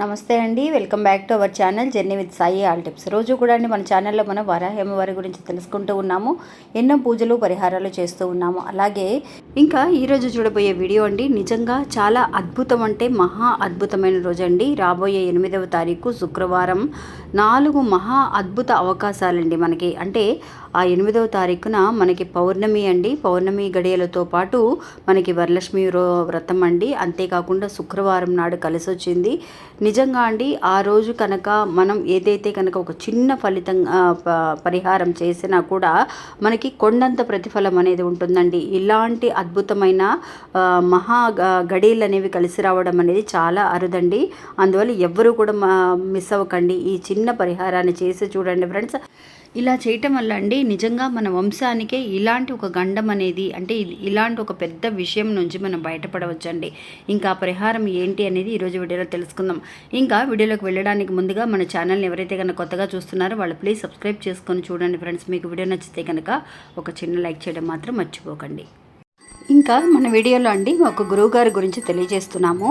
నమస్తే అండి welcome back to our channel journey with Sai all tips. రోజు కూడా అండి మన ఛానల్లో మనం వరాహేమ వారి గురించి తెలుసుకుంటూ ఉన్నాము ఎన్నో పూజలు పరిహారాలు చేస్తూ ఉన్నాము. అలాగే ఇంకా ఈరోజు చూడబోయే వీడియో అండి నిజంగా చాలా అద్భుతం అంటే మహా అద్భుతమైన రోజు అండి. రాబోయే ఎనిమిదవ తారీఖు శుక్రవారం. నాలుగు మహా అద్భుత అవకాశాలండి మనకి. అంటే ఆ ఎనిమిదవ తారీఖున మనకి పౌర్ణమి అండి. పౌర్ణమి గడియలతో పాటు మనకి వరలక్ష్మి వ్రతం అండి. అంతేకాకుండా శుక్రవారం నాడు కలిసి వచ్చింది నిజంగా అండి ఆ రోజు కనుక మనం ఏదైతే కనుక ఒక చిన్న ఫలితం ప- పరిహారం చేసినా కూడా మనకి కొండంత ప్రతిఫలం అనేది ఉంటుందండి. ఇలాంటి అద్భుతమైన మహా గడీలు అనేవి కలిసి రావడం అనేది చాలా అరుదండి. అందువల్ల ఎవ్వరూ కూడా మిస్ అవ్వకండి. ఈ చిన్న పరిహారాన్ని చేసి చూడండి ఫ్రెండ్స్. ఇలా చేయటం వల్ల అండి నిజంగా మన వంశానికే ఇలాంటి ఒక గండం అనేది అంటే ఇలాంటి ఒక పెద్ద విషయం నుంచి మనం బయటపడవచ్చండి. ఇంకా ఆ పరిహారం ఏంటి అనేది ఈరోజు వీడియోలో తెలుసుకుందాం. ఇంకా వీడియోలోకి వెళ్ళడానికి ముందుగా మన ఛానల్ని ఎవరైతే కనుక కొత్తగా చూస్తున్నారో వాళ్ళు ప్లీజ్ సబ్స్క్రైబ్ చేసుకొని చూడండి ఫ్రెండ్స్. మీకు వీడియో నచ్చితే కనుక ఒక చిన్న లైక్ చేయడం మాత్రం మర్చిపోకండి. ఇంకా మన వీడియోలో అండి ఒక గురువు గారి గురించి తెలియజేస్తున్నాము.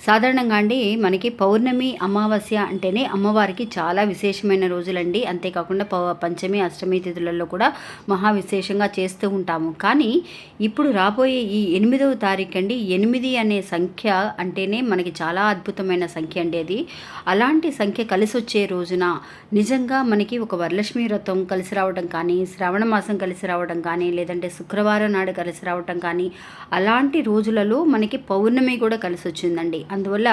సాధారణంగా అండి మనకి పౌర్ణమి అమావాస్య అంటేనే అమ్మవారికి చాలా విశేషమైన రోజులండి. అంతేకాకుండా పౌ పంచమి అష్టమి తిథులలో కూడా మహా విశేషంగా చేస్తూ ఉంటాము. కానీ ఇప్పుడు రాబోయే ఈ ఎనిమిదవ తారీఖు అండి ఎనిమిది అనే సంఖ్య అంటేనే మనకి చాలా అద్భుతమైన సంఖ్య అండి అది. అలాంటి సంఖ్య కలిసి వచ్చే రోజున నిజంగా మనకి ఒక వరలక్ష్మి వ్రతం కలిసి రావడం కానీ శ్రావణ మాసం కలిసి రావడం కానీ లేదంటే శుక్రవారం నాడు కలిసి రావడం కానీ అలాంటి రోజులలో మనకి పౌర్ణమి కూడా కలిసి వచ్చిందండి అందువల్ల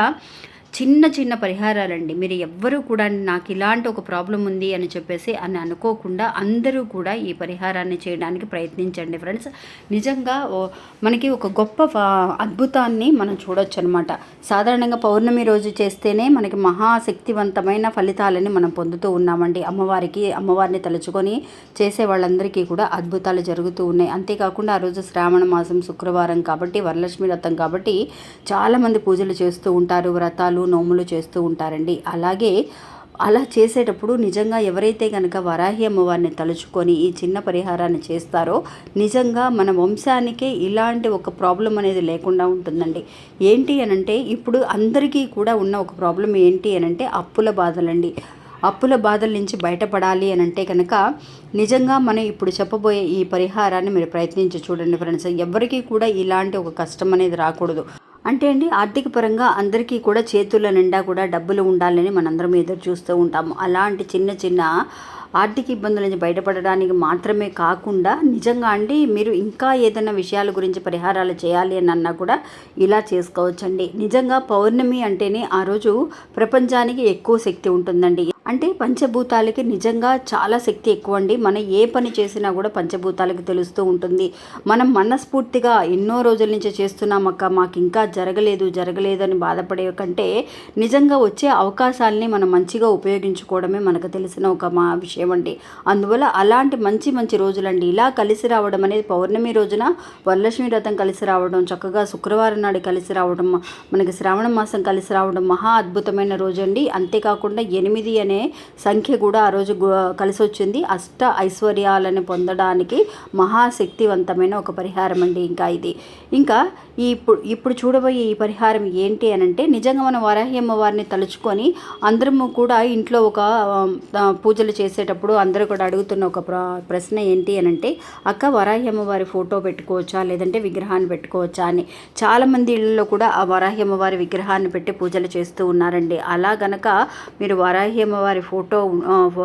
చిన్న చిన్న పరిహారాలండి. మీరు ఎవ్వరూ కూడా నాకు ఇలాంటి ఒక ప్రాబ్లం ఉంది అని చెప్పేసి అని అనుకోకుండా అందరూ కూడా ఈ పరిహారాన్ని చేయడానికి ప్రయత్నించండి ఫ్రెండ్స్. నిజంగా మనకి ఒక గొప్ప ఫ- అద్భుతాన్ని మనం చూడొచ్చు అనమాట సాధారణంగా పౌర్ణమి రోజు చేస్తేనే మనకి మహాశక్తివంతమైన ఫలితాలని మనం పొందుతూ ఉన్నామండి. అమ్మవారికి అమ్మవారిని తలుచుకొని చేసే వాళ్ళందరికీ కూడా అద్భుతాలు జరుగుతూ ఉన్నాయి. అంతేకాకుండా ఆ రోజు శ్రావణ మాసం శుక్రవారం కాబట్టి వరలక్ష్మి వ్రతం కాబట్టి చాలామంది పూజలు చేస్తూ ఉంటారు. వ్రతాలు నోములు చేస్తూ ఉంటారండి. అలాగే అలా చేసేటప్పుడు నిజంగా ఎవరైతే కనుక వరాహి అమ్మవారిని తలుచుకొని ఈ చిన్న పరిహారాన్ని చేస్తారో నిజంగా మన వంశానికే ఇలాంటి ఒక ప్రాబ్లం అనేది లేకుండా ఉంటుందండి. ఏంటి అనంటే ఇప్పుడు అందరికీ కూడా ఉన్న ఒక ప్రాబ్లం ఏంటి అనంటే అప్పుల బాధలండి. అప్పుల బాధల నుంచి బయటపడాలి అని అంటే కనుక నిజంగా మనం ఇప్పుడు చెప్పబోయే ఈ పరిహారాన్ని మీరు ప్రయత్నించి చూడండి ఫ్రెండ్స్. ఎవరికీ కూడా ఇలాంటి ఒక కష్టం అనేది రాకూడదు. అంటే అండి ఆర్థిక పరంగా అందరికీ కూడా చేతుల నిండా కూడా డబ్బులు ఉండాలని మనందరం ఎదురు చూస్తూ ఉంటాము. అలాంటి చిన్న చిన్న ఆర్థిక ఇబ్బందుల నుంచి బయటపడడానికి మాత్రమే కాకుండా నిజంగా అండి మీరు ఇంకా ఏదైనా విషయాల గురించి పరిహారాలు చేయాలి అని అన్నా కూడా ఇలా చేసుకోవచ్చండి. నిజంగా పౌర్ణమి అంటేనే ఆ రోజు ప్రపంచానికి ఎక్కువ శక్తి ఉంటుందండి. అంటే పంచభూతాలకి నిజంగా చాలా శక్తి ఎక్కువ అండి మనం ఏ పని చేసినా కూడా పంచభూతాలకి తెలుస్తూ ఉంటుంది. మనం మనస్ఫూర్తిగా ఎన్నో రోజుల నుంచి చేస్తున్నాం అక్క మాకు ఇంకా జరగలేదు జరగలేదు అని బాధపడే కంటే నిజంగా వచ్చే అవకాశాలని మనం మంచిగా ఉపయోగించుకోవడమే మనకు తెలిసిన ఒక మా విషయం. అండి అందువల్ల అలాంటి మంచి మంచి రోజులండి. ఇలా కలిసి రావడం అనేది పౌర్ణమి రోజున వరలక్ష్మి వ్రతం కలిసి రావడం చక్కగా శుక్రవారం నాడు కలిసి రావడం మనకి శ్రావణ మాసం కలిసి రావడం మహా అద్భుతమైన రోజు అండి అంతేకాకుండా ఎనిమిది అనే సంఖ్య కూడా ఆ రోజు కలిసి వచ్చింది అష్ట ఐశ్వర్యాలను పొందడానికి మహాశక్తివంతమైన ఒక పరిహారం అండి ఇంకా ఇది. ఇంకా ఈ ఇప్పుడు ఇప్పుడు చూడబోయే ఈ పరిహారం ఏంటి అని అంటే నిజంగా మనం వారాహి అమ్మవారిని తలుచుకొని అందరము కూడా ఇంట్లో ఒక పూజలు చేసేటప్పుడు అందరూ కూడా అడుగుతున్న ఒక ప్ర ప్రశ్న ఏంటి అని అంటే అక్క వరాహి అమ్మవారి ఫోటో పెట్టుకోవచ్చా? లేదంటే విగ్రహాన్ని పెట్టుకోవచ్చా? అని. చాలామంది ఇళ్ళల్లో కూడా ఆ వరాహి అమ్మవారి విగ్రహాన్ని పెట్టి పూజలు చేస్తూ ఉన్నారండి. అలా గనక మీరు వరాహి అమ్మవారి ఫోటో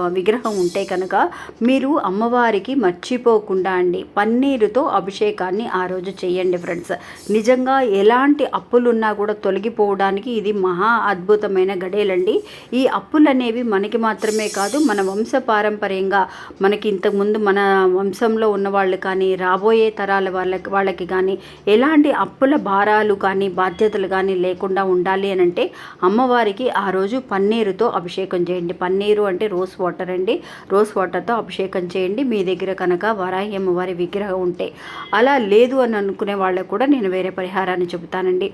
విగ్రహం ఉంటే కనుక మీరు అమ్మవారికి మర్చిపోకుండా అండి పన్నీరుతో అభిషేకాన్ని ఆ రోజు చేయండి ఫ్రెండ్స్. నిజంగా ఎలాంటి అప్పులున్నా కూడా తొలగిపోవడానికి ఇది మహా అద్భుతమైన గడేలండి ఈ అప్పులు అనేవి మనకి మాత్రమే కాదు మన వంశ పారంపర్యంగా మనకి ఇంతకుముందు మన వంశంలో ఉన్న వాళ్ళు కానీ రాబోయే తరాల వాళ్ళకి వాళ్ళకి కానీ ఎలాంటి అప్పుల భారాలు కానీ బాధ్యతలు కానీ లేకుండా ఉండాలి అని అంటే అమ్మవారికి ఆ రోజు పన్నీరుతో అభిషేకం చేయండి. పన్నీరు అంటే రోజ్ వాటర్ అండి. రోజ్ వాటర్తో అభిషేకం చేయండి. మీ దగ్గర కనుక వరాహి అమ్మవారి విగ్రహం ఉంటే అలా లేదు అని అనుకునే వాళ్ళకు కూడా నేను వేరే పరిహారాన్ని చెబుతానండి.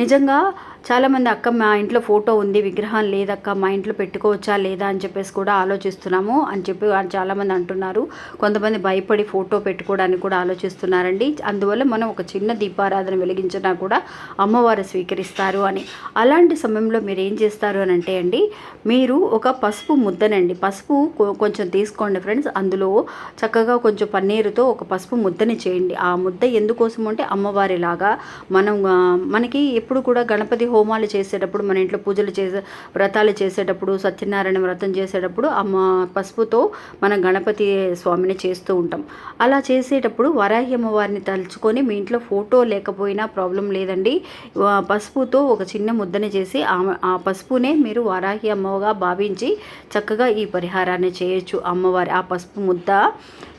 నిజంగా చాలామంది అక్క మా ఇంట్లో ఫోటో ఉంది విగ్రహం లేదక్క మా ఇంట్లో పెట్టుకోవచ్చా లేదా అని చెప్పేసి కూడా ఆలోచిస్తున్నాము. అని చెప్పి చాలామంది అంటున్నారు. కొంతమంది భయపడి ఫోటో పెట్టుకోవడానికి కూడా ఆలోచిస్తున్నారండి. అందువల్ల మనం ఒక చిన్న దీపారాధన వెలిగించినా కూడా అమ్మవారు స్వీకరిస్తారు అని. అలాంటి సమయంలో మీరు ఏం చేస్తారు అని అంటే అండి మీరు ఒక పసుపు ముద్దనండి. పసుపు కొంచెం తీసుకోండి ఫ్రెండ్స్. అందులో చక్కగా కొంచెం పన్నీరుతో ఒక పసుపు ముద్దని చేయండి. ఆ ముద్ద ఎందుకోసం అంటే అమ్మవారిలాగా మనం మనకి ఎప్పుడు కూడా గణపతి హోమాలు చేసేటప్పుడు మన ఇంట్లో పూజలు చేసే వ్రతాలు చేసేటప్పుడు సత్యనారాయణ వ్రతం చేసేటప్పుడు అమ్మ పసుపుతో మనం గణపతి స్వామిని చేస్తూ ఉంటాం. అలా చేసేటప్పుడు వరాహి అమ్మవారిని తలుచుకొని మీ ఇంట్లో ఫోటో లేకపోయినా ప్రాబ్లం లేదండి. ఆ, పసుపుతో ఒక చిన్న ముద్దని చేసి ఆమె ఆ పసుపునే మీరు వరాహి అమ్మగా భావించి చక్కగా ఈ పరిహారాన్ని చేయొచ్చు. అమ్మవారి ఆ పసుపు ముద్ద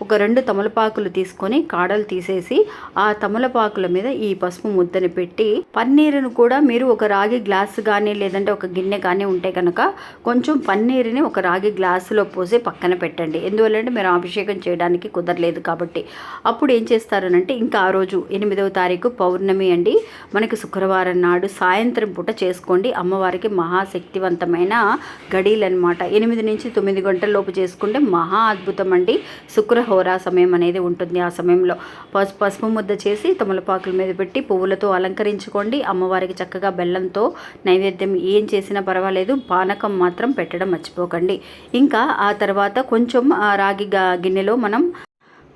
ఒక రెండు తమలపాకులు తీసుకొని కాడలు తీసేసి ఆ తమలపాకుల మీద ఈ పసుపు ముద్దని పెట్టి పన్నీరును కూడా మీరు ఒక రాగి గ్లాస్ కానీ లేదంటే ఒక గిన్నె కానీ ఉంటే కనుక కొంచెం పన్నీరుని ఒక రాగి గ్లాసులో పోసి పక్కన పెట్టండి. ఎందువల్లంటే మీరు అభిషేకం చేయడానికి కుదరలేదు కాబట్టి. అప్పుడు ఏం చేస్తారనంటే ఇంకా ఆ రోజు ఎనిమిదవ తారీఖు పౌర్ణమి అండి. మనకి శుక్రవారం నాడు సాయంత్రం పూట చేసుకోండి. అమ్మవారికి మహాశక్తివంతమైన గడీలు అనమాట ఎనిమిది నుంచి తొమ్మిది గంటల లోపు చేసుకుంటే మహా అద్భుతం అండి. శుక్రహోరా సమయం అనేది ఉంటుంది ఆ సమయంలో. పసుపు పసుపు ముద్ద చేసి తమలపాకుల మీద పెట్టి పువ్వులతో అలంకరించుకోండి. అమ్మవారికి చక్కగా బెల్లంతో నైవేద్యం ఏం చేసినా పర్వాలేదు. పానకం మాత్రం పెట్టడం మర్చిపోకండి. ఇంకా ఆ తర్వాత కొంచెం రాగి గిన్నెలో మనం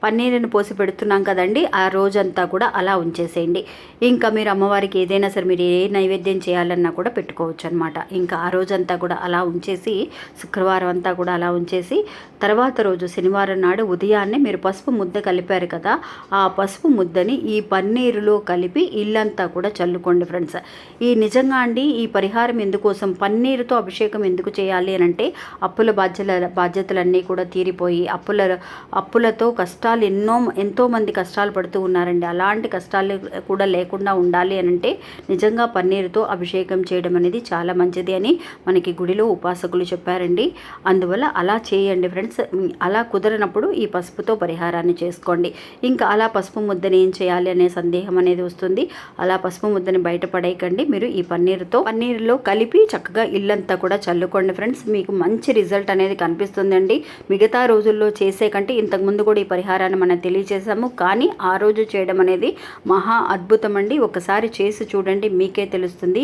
పన్నీరుని పోసి పెడుతున్నాం కదండి ఆ రోజంతా కూడా అలా ఉంచేసేయండి. ఇంకా మీరు అమ్మవారికి ఏదైనా సరే మీరు ఏ నైవేద్యం చేయాలన్నా కూడా పెట్టుకోవచ్చు అనమాట ఇంకా ఆ రోజంతా కూడా అలా ఉంచేసి శుక్రవారం అంతా కూడా అలా ఉంచేసి తర్వాత రోజు శనివారం నాడు ఉదయాన్నే మీరు పసుపు ముద్ద కలిపారు కదా ఆ పసుపు ముద్దని ఈ పన్నీరులో కలిపి ఇల్లంతా కూడా చల్లుకోండి ఫ్రెండ్స్. ఈ నిజంగా అండి ఈ పరిహారం ఎందుకోసం పన్నీరుతో అభిషేకం ఎందుకు చేయాలి అని అంటే అప్పుల బాధ్యత బాధ్యతలన్నీ కూడా తీరిపోయి అప్పుల అప్పులతో కష్టాలు ఎన్నో ఎంతోమంది కష్టాలు పడుతూ ఉన్నారండి. అలాంటి కష్టాలు కూడా లేకుండా ఉండాలి అని అంటే నిజంగా పన్నీరుతో అభిషేకం చేయడం అనేది చాలా మంచిది అని మనకి గుడిలో ఉపాసకులు చెప్పారండి. అందువల్ల అలా చేయండి ఫ్రెండ్స్. అలా కుదరనప్పుడు ఈ పసుపుతో పరిహారాన్ని చేసుకోండి. ఇంకా అలా పసుపు ముద్దని ఏం చేయాలి అనే సందేహం అనేది వస్తుంది. అలా పసుపు ముద్దని బయటపడేయకండి మీరు ఈ పన్నీరుతో పన్నీరులో కలిపి చక్కగా ఇల్లంతా కూడా చల్లుకోండి ఫ్రెండ్స్. మీకు మంచి రిజల్ట్ అనేది కనిపిస్తుందండి. మిగతా రోజుల్లో చేసే కంటే ఇంతకుముందు కూడా ఈ పరిహారం పరిహారాన్ని మనం తెలియజేశాము. కానీ ఆ రోజు చేయడం అనేది మహా అద్భుతం అండి ఒకసారి చేసి చూడండి మీకే తెలుస్తుంది.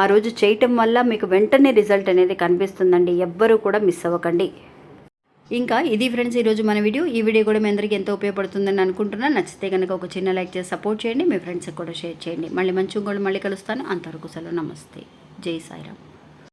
ఆ రోజు చేయటం వల్ల మీకు వెంటనే రిజల్ట్ అనేది కనిపిస్తుందండి. ఎవ్వరూ కూడా మిస్ అవ్వకండి. ఇంకా ఇది ఫ్రెండ్స్ ఈరోజు మన వీడియో. ఈ వీడియో కూడా మీ అందరికీ ఎంతో ఉపయోగపడుతుందని అనుకుంటున్నాను నచ్చితే కనుక ఒక చిన్న లైక్ చేసి సపోర్ట్ చేయండి. మీ ఫ్రెండ్స్కి కూడా షేర్ చేయండి. మళ్ళీ మంచి ఇంకోటి మళ్ళీ కలుస్తాను. అంతవరకు సెలవు. నమస్తే. జై సాయిరామ్.